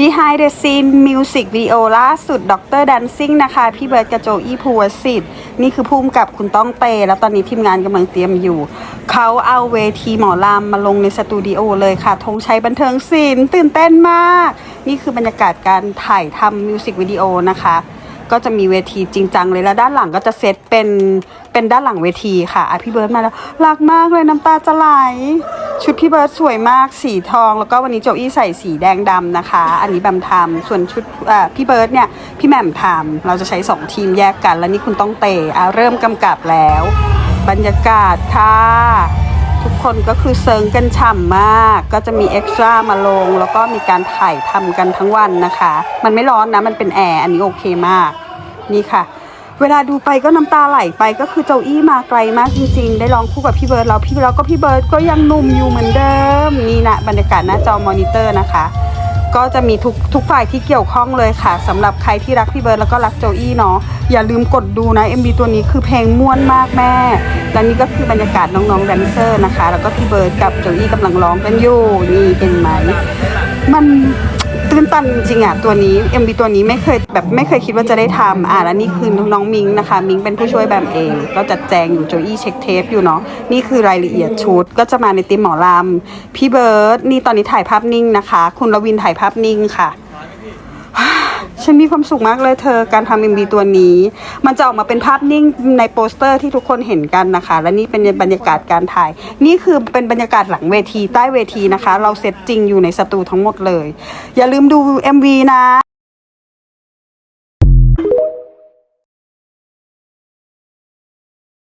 Behind the Scene Music Video ล่าสุดดร Dancing นะคะ พี่เบิร์ดกระโจอี้ภูวสิทธิ์ นี่คือภูมิกับคุณต้องเต แล้วตอนนี้ทีมงานกำลังเตรียมอยู่ เขาเอาเวทีหมอลำมาลงในสตูดิโอเลยค่ะธงชัยบันเทิงศิลป์ตื่นเต้นมาก นี่คือบรรยากาศการถ่ายทำมิวสิกวิดีโอนะคะ ก็จะมีเวทีจริงจังเลยแล้วด้านหลังก็จะเซตเป็นเป็นด้านหลังเวทีค่ะอะพี่เบิร์ดมาแล้วรักมากเลยน้ำตาจะไหล ชุดพี่เบิร์ดสวยมากสีทอง แล้วก็วันนี้โจอี้ใส่สีแดงดำนะคะ อันนี้แบมทำส่วนชุดพี่เบิร์ดเนี่ยพี่แหม่มทำเราจะใช้สองทีมแยกกัน แล้วนี่คุณต้องเตะอะเริ่มกำกับแล้ว บรรยากาศค่ะ ทุกคนก็คือเซิงกันฉ่ำมาก ก็จะมีเอ็กซ์ตร้ามาลง แล้วก็มีการถ่ายทำกันทั้งวันนะคะ มันไม่ร้อนนะมันเป็นแอร์อันนี้โอเคมาก นี่ค่ะ เวลาดูไปก็น้ำตาไหลไปก็คือเจ้าอี้มาไกลมากจริงๆ ได้ร้องคู่กับพี่เบิร์ดแล้วพี่แล้วก็พี่เบิร์ดก็ยังหนุ่มอยู่เหมือนเดิมนี่นะบรรยากาศหน้าจอมอนิเตอร์นะคะ ก็จะมีทุกทุกฝ่ายที่เกี่ยวข้องเลยค่ะสำหรับใครที่รักพี่เบิร์ดแล้วก็รักโจอี้เนาะอย่าลืมกดดูนะ MV ตัวนี้คือเพลงม่วนมากแม่และนี่ก็คือบรรยากาศน้องๆแดนเซอร์นะคะ แล้วก็พี่เบิร์ดกับโจอี้กำลังร้องกันอยู่นี่เห็นไหมมัน ตื้นตันจริงๆอะตัวนี้ MV ตัวนี้ไม่เคยแบบไม่เคยคิดว่าจะได้ทำอะแล้วนี่คือน้องมิงนะคะ มิงเป็นผู้ช่วยแบมเองก็จัดแจงอยู่โจอี้เช็คเทปอยู่เนาะนี่คือรายละเอียดชุดก็จะมาในติมหมอลำพี่เบิร์ดนี่ตอนนี้ถ่ายภาพนิ่งนะคะ คุณรวินถ่ายภาพนิ่งค่ะ ฉันมีความสุขมากเลยเธอการทำ MV ตัวนี้ มันจะออกมาเป็นภาพนิ่งในโปสเตอร์ที่ทุกคนเห็นกันนะคะ และนี่เป็นบรรยากาศการถ่าย นี่คือเป็นบรรยากาศหลังเวทีใต้เวทีนะคะ เราเซตจริงอยู่ในสตูทั้งหมดเลย อย่าลืมดู MV นะ